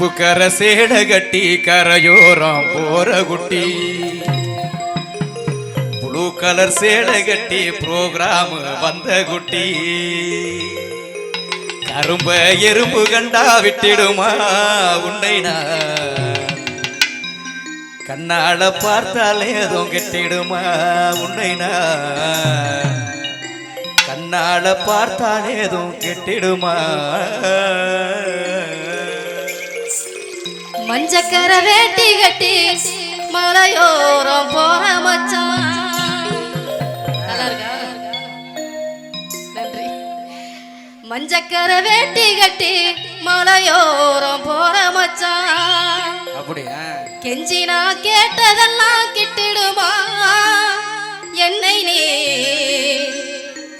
கருப்பு கர சேட கட்டி கரையோரம் போற குட்டி. ப்ளூ கலர் சேட கட்டி ப்ரோக்ராம் வந்த குட்டி. கரும்ப எறும்பு கண்டா விட்டிடுமா உன்னை நான். கண்ணால பார்த்தாலே ஏதோ கெட்டிடுமா உன்னை நான். கண்ணால பார்த்தாலே ஏதோ கெட்டிடுமா. மஞ்சக்கர வேட்டி கட்டி மலையோரம் போற மச்சான். நன்றி. மஞ்சக்கர வேட்டி கட்டி மலையோரம் போற மச்சான். அப்படியா? கெஞ்சி நான் கேட்டதெல்லாம் கிட்டிடுமா? என்னை நீ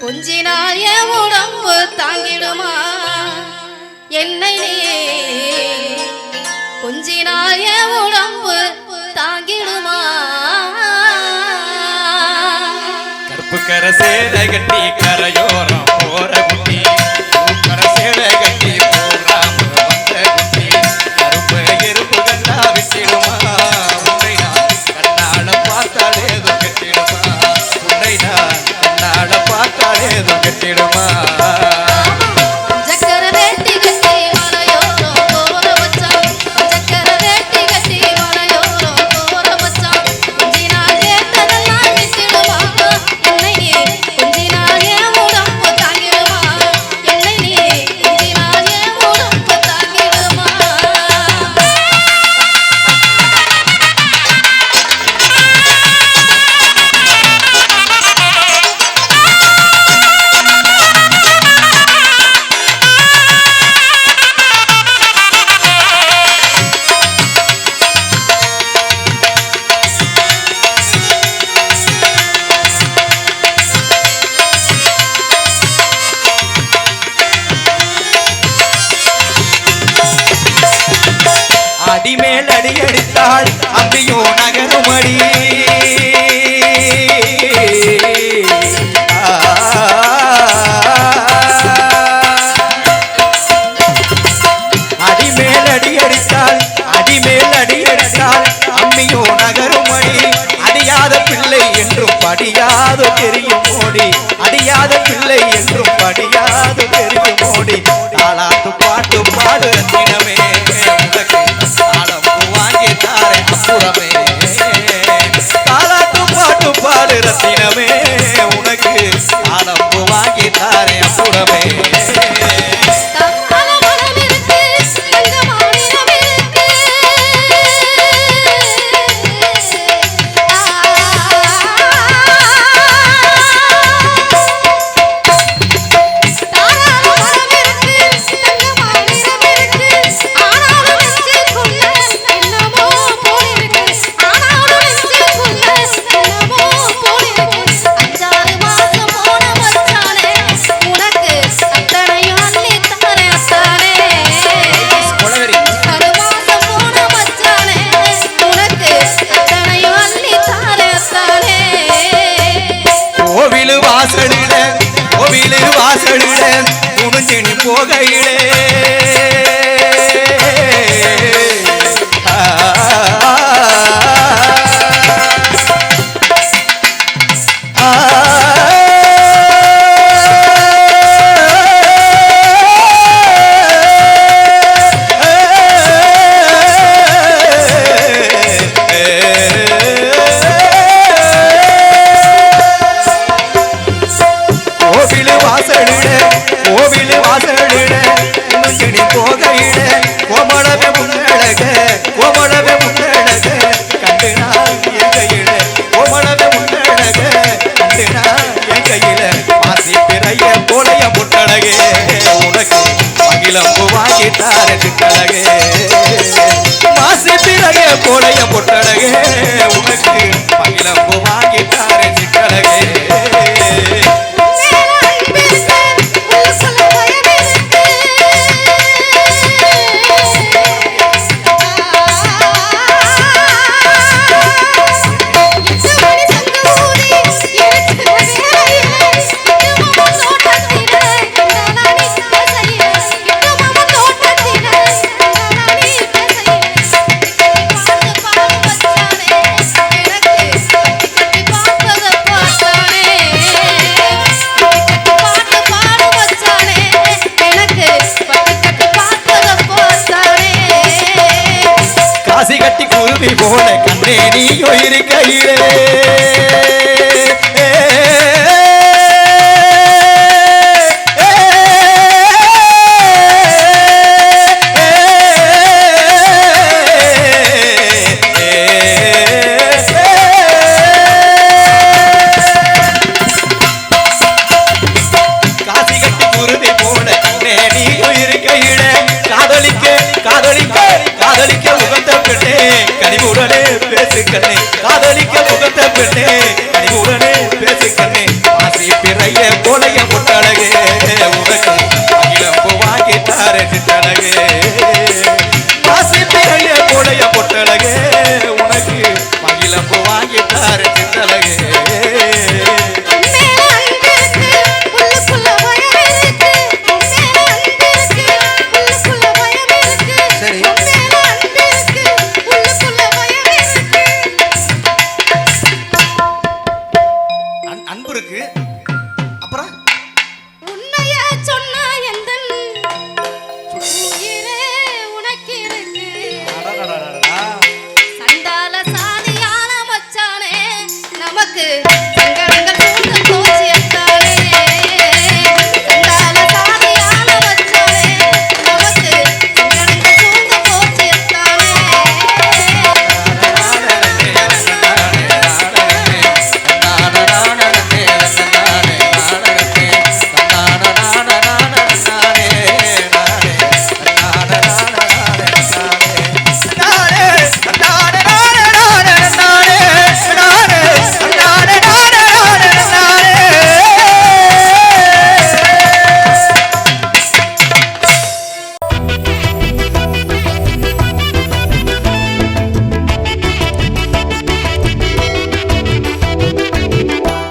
கொஞ்சினா என் உடம்பு தாங்கிடுமா? என்னை நீ கொஞ்சினா உடம்பு தாங்கிடுமா? கற்பு கரை சேலை கட்டி கரையோரம் போற குட்டி கரை சேலை கட்டி அடி அடித்தாள் அம்பியோ நகருமடி அடிமேல் அடி அடித்தாள் அடிமேல் அடி அடித்தாள் அம்மியோ நகருமடி. அடியாத பிள்ளை என்றும் படியாத தெரியும் மோடி. அடியாத பிள்ளை என்றும் படியாத தெரியும் மோடி. தாளாட்டு பாட்டு பாடு தினமே குனிஞ்சினி போகையிலே. ஆ, ஆ, வாசலிட கோவில் வாசலிட முன்னிடி போகையிட கோமளவே முன்னழக கோமளவே முன்னழக கண்டு நான் என் கையில கோமளவே முன்னழக கண்டு நான் என் கையில மாசி பிறைய போலைய முட்டழகே உனக்கு மகிழம்பு வாங்கிட்டார தாரது மாசி பிறைய போலைய முட்டழகே உனக்கு மகிழம்பு குருவி போல கண்ணே நீயோ இருக்கையிலே.